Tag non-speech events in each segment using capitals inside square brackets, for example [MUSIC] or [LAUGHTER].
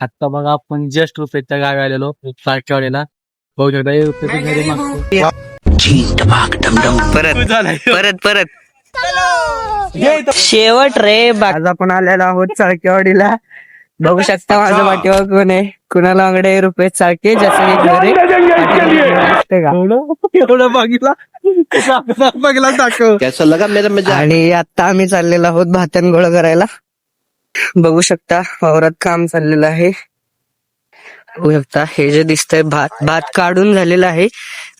आता बघा आपण जस्ट रुपयाच्या गावी आलेलो सारखेवाडीला बघू शकता हे रुपयाचे घरी मागतो. परत परत परत. शेवट रे आज आपण आलेलो आहोत चाळकेवाडीला बघू शकता माझ्या पाठीवर कोण आहे. कुणाला अंगडे रुपये चाळके जसे [LAUGHS] आणि आता आम्ही चाललेलो आहोत भातन गोळा करायला. बघू शकता वावरात काम चाललेलं आहे. बघू शकता हे जे दिसतंय भात भात काढून झालेलं आहे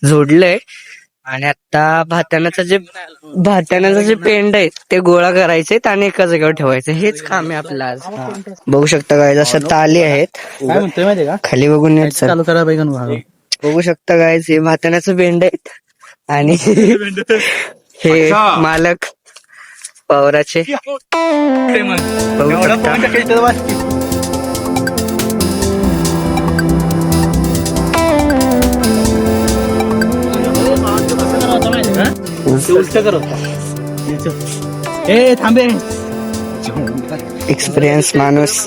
जोडलंय. आणि आता भातानाचं जे भातानाचं जे पेंड आहे ते गोळा करायचे आणि एका जागेवर ठेवायचे. हेच काम आहे आपलं आज. बघू शकता काय जसं ताली आहेत. खाली बघून बघू शकता काय हे भातानाचं पेंड आहेत. आणि [LAUGHS] हे मालक पावराचे. एक्सपिरियन्स माणूस.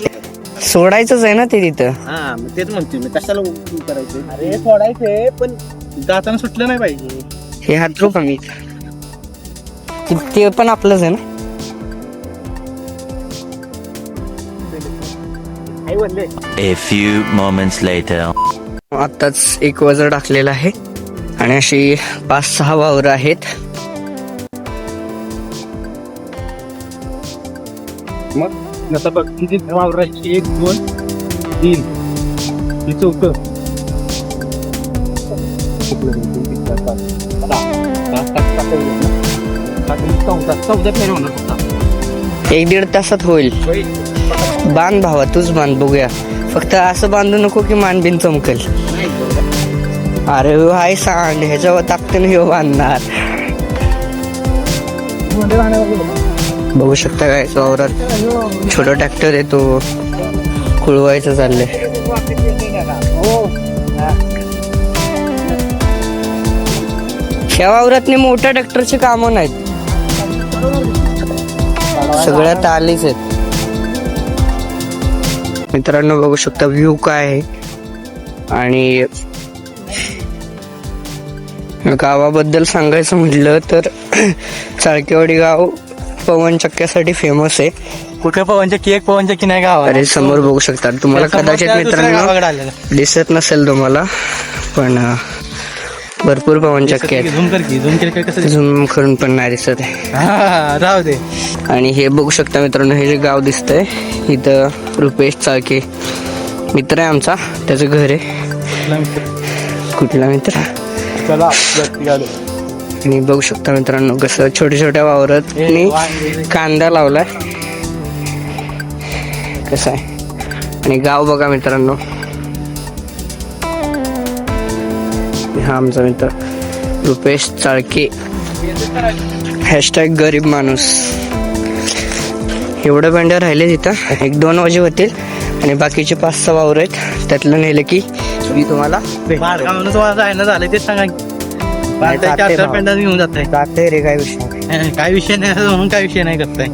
सोडायचंच आहे ना ते तिथं. हा मग तेच म्हणतोय मी कशाला करायचं अरे सोडायचे पण जाताना सुटलं नाही पाहिजे. हे हात रो कमी ते पण आपलंच आहे ना? A few moments later. आताच एक वजन टाकलेलं आहे. आणि अशी पाच सहा वावर आहेत. मग आता बघ किती वावराची एक दोन तीन. ही चौक चौदा फेर होणार फक्त एक दीड तासात होईल. बांध भावा तूच बांध बघूया. फक्त असं बांधू नको की मानबीन चमकल. अरे हाय सांड ह्याच्यावर ताकदीने हे हो बांधणार. बघू शकता काय वावरात छोटा ट्रॅक्टर येतो कुळवायचं चाललंय. ह्या वावरात मोठ्या ट्रॅक्टरची कामं नाहीत. सगळ्यात आलीच आहेत. मित्रांनो बघू शकता व्ह्यू काय आहे. आणि गावाबद्दल सांगायचं म्हटलं तर [CLEARS THROAT] चाळकेवाडी गाव पवन चक्क्यासाठी फेमस आहे. कुठे पवनच्या की एक पवनच्या की नाही गावा अरे समोर बघू शकता. तुम्हाला कदाचित मित्रांनो दिसत नसेल तुम्हाला पण भरपूर पवन चक्के आहेत झूम कर की झूम केलं काय कसं झूम करून पण नाही दिसत आहे. हा, राहू दे. आणि हे बघू शकता मित्रांनो हे जे गाव दिसतंय इथं रुपेश चाळके मित्र आहे आमचा त्याचं घर आहे. कुठला मित्र? चला आणि बघू शकता मित्रांनो कसं छोट्या छोट्या वावरात आणि कांदा लावलाय. कसं आहे? आणि गाव बघा मित्रांनो. हा आमचा मित्र रुपेश चाळके. हॅशटॅग गरीब माणूस. एवढं बँडर राहिले तिथं. एक दोन वाजे होतील आणि बाकीचे पाच सहा वावर आहेत. त्यातलं नेलं की मी तुम्हाला झालं सांगा घेऊन जात रे काय विषय नाही. [LAUGHS] काय विषय नाही म्हणून काय विषय नाही करताय.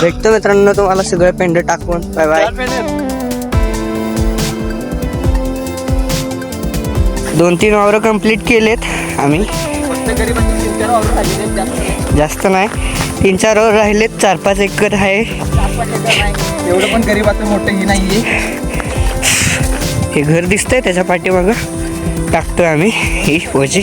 भेटतो मित्रांनो तुम्हाला सगळं पेंड टाकून. बाय बाय दोन तीन वावर कंप्लीट केलेत आम्ही. जास्त नाही. तीन चार वावर राहिलेत चार पाच एकर आहे. एवढं पण गरीबाचं मोठं ही नाहीये. हे घर दिसतंय त्याच्या पाठीमागं. टाकतोय आम्ही ही वजी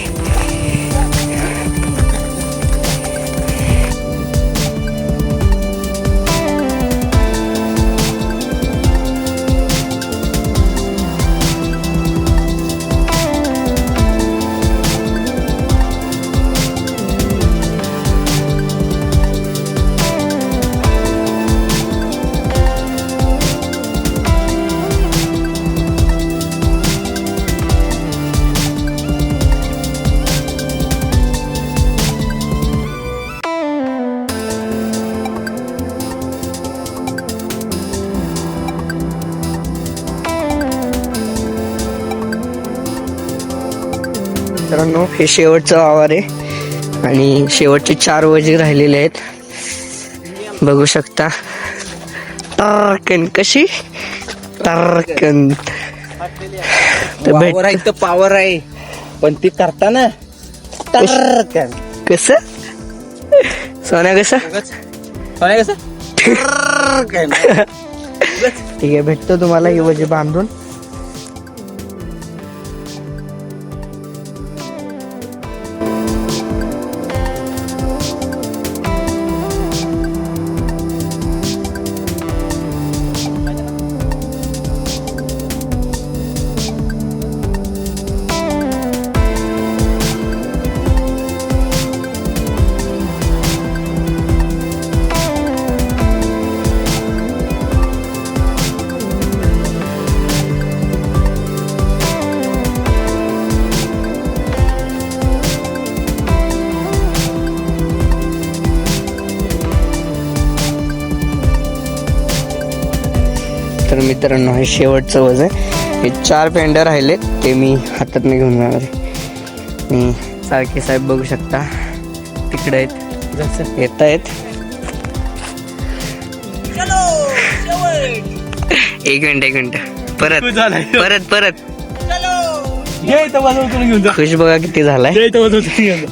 मित्रांनो हे शेवटचं वावर आहे. आणि शेवटचे चार वजी राहिलेले आहेत. बघू शकता. टाकन कशी? टर्कन भेट आहे तर पावर आहे. पण ती करताना टर्रकन. कस? सोन्या कसं? सोन्या कसं. [LAUGHS] ठीक आहे भेटतो तुम्हाला ही वजी बांधून. तर मित्रांनो हे शेवटचं वज आहे. हे चार पेंडर राहिले ते मी हातात घेऊन जाणार आहे. साळके साहेब बघू शकता तिकडे आहेत. येत आहेत एक मिनिट एक मिनिट. परत परत परत. खुश बघा किती झालाय.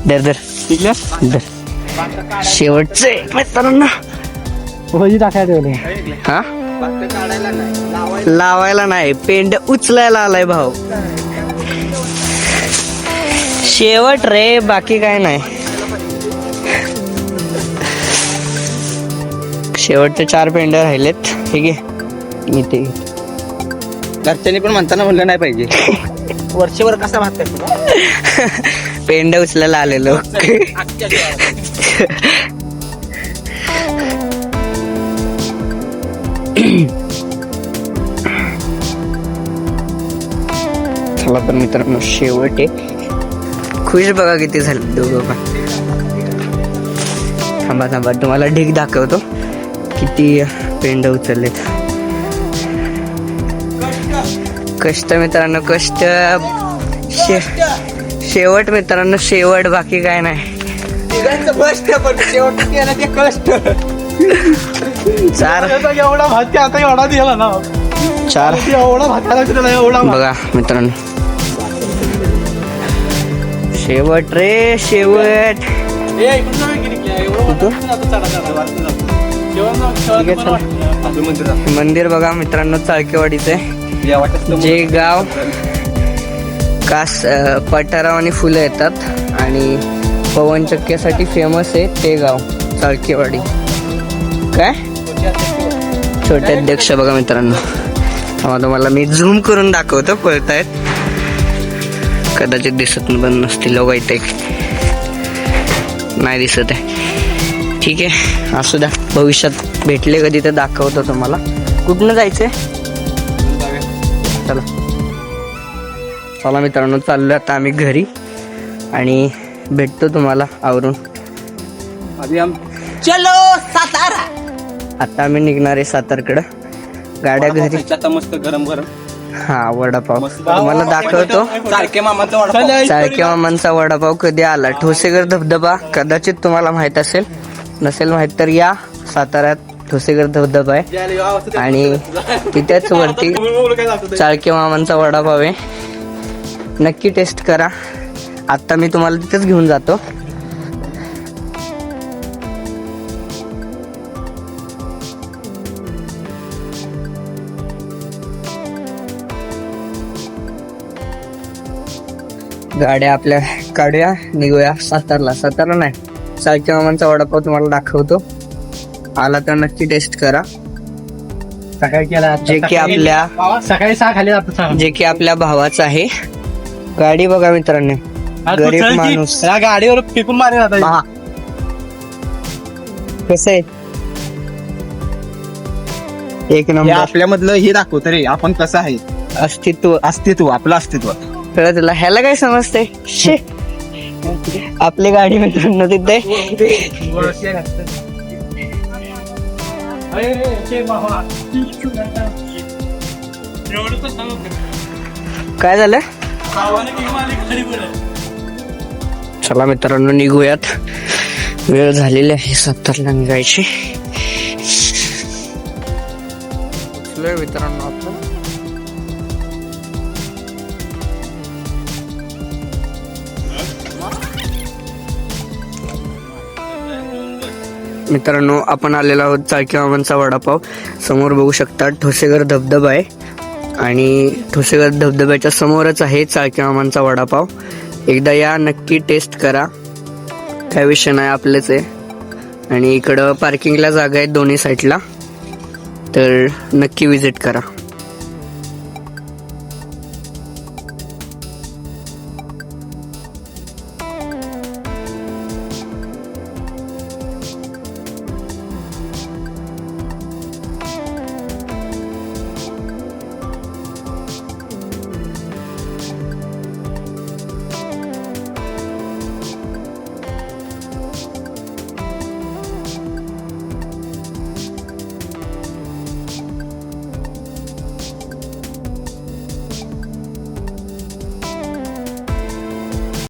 दर दर दर शेवटचे मित्रांनो. हा? नाही लावायला नाही पेंड उचलायला आलाय भाऊ. शेवट रे बाकी काय नाही. शेवटचे चार पेंड राहिलेत. ठीक आहे मी ते घरच्यांनी पण म्हणताना म्हणलं नाही पाहिजे. [LAUGHS] वर्षभर कसा भात [LAUGHS] पेंड उचलायला आलेलो. तर मित्रांनो शेवट आहे खुश बघा किती झाले दोघं पण. थांबा थांबा तुम्हाला ढीक दाखवतो. किती पेंड उचललेत. कष्ट मित्रांनो कष्ट. शे शेवट मित्रांनो शेवट बाकी काय नाही. कष्ट पण शेवट केलं ते कष्ट? चार. एवढा भात आता एवढा दिला ना. चार. एवढा भात एवढा बघा मित्रांनो. शेवट रे शेवट. मंदिर बघा मित्रांनो चाळकेवाडीचे जे गाव कास पठाराव आणि फुलं येतात आणि पवनचक्क्यासाठी फेमस आहे ते गाव चाळकेवाडी. काय? छोटे अध्यक्ष बघा मित्रांनो. तुम्हाला मी झूम करून दाखवतो पळतायत. कदाचित दिसत पण नसतील लोक इथे. नाही दिसत आहे. ठीक आहे. असू द्या. भविष्यात भेटले कधी तर दाखवतो तुम्हाला. कुठनं जायचंय? चला. चला मित्रांनो चाललो आता आम्ही घरी. आणि भेटतो तुम्हाला आवरून. चलो सातारा. आता आम्ही निघणार आहे सातारकडं. गाड्या घरी. आता मस्त गरम गरम हा वडापाव. तुम्हाला दाखवतो. सारखे मामाचा वडापाव. चाळके मामांचा वडापाव कधी आला? ठोसेगर धबधबा कदाचित तुम्हाला माहीत असेल. नसेल माहीत तर या साताऱ्यात ठोसेगर धबधबा आहे. आणि तिथेच वरती चाळके मामांचा वडापाव आहे. नक्की टेस्ट करा. आता मी तुम्हाला तिथेच घेऊन जातो. गाड्या आपल्या काढूया निघूया सातारला. सातारला नाही चाळके मामांचा वडापाव तुम्हाला दाखवतो. आला तर नक्की टेस्ट करा. सकाळी केला जे की आपल्या सकाळी सहा खाली जे की आपल्या भावाचं आहे. गाडी बघा मित्रांनो. गरीब माणूस. या गाडीवर फेकून मारे पहा. कसं आहे? एक नंबर. आपल्यामधलं हे दाखवतं रे आपण कसं आहे? अस्तित्व. अस्तित्व आपलं अस्तित्व. कळलं तुला? ह्याला काय समजते शे. आपली गाडी मित्रांनो तिथे. काय झालं? चला मित्रांनो निघूयात. वेळ झालेली आहे सत्तरला निघायची. मित्रांनो. मित्रांनो आपण आलेलो आहोत चाळकीमामांचा वडापाव. समोर बघू शकता ठोसेघर धबधबा आहे. आणि ठोसेघर धबधब्याच्या समोरच आहे चाळकीमामांचा वडापाव. एकदा या नक्की टेस्ट करा. काय विषय नाही आपलेच आहे. आणि इकडं पार्किंगला जागा आहे दोन्ही साईडला तर नक्की विजिट करा.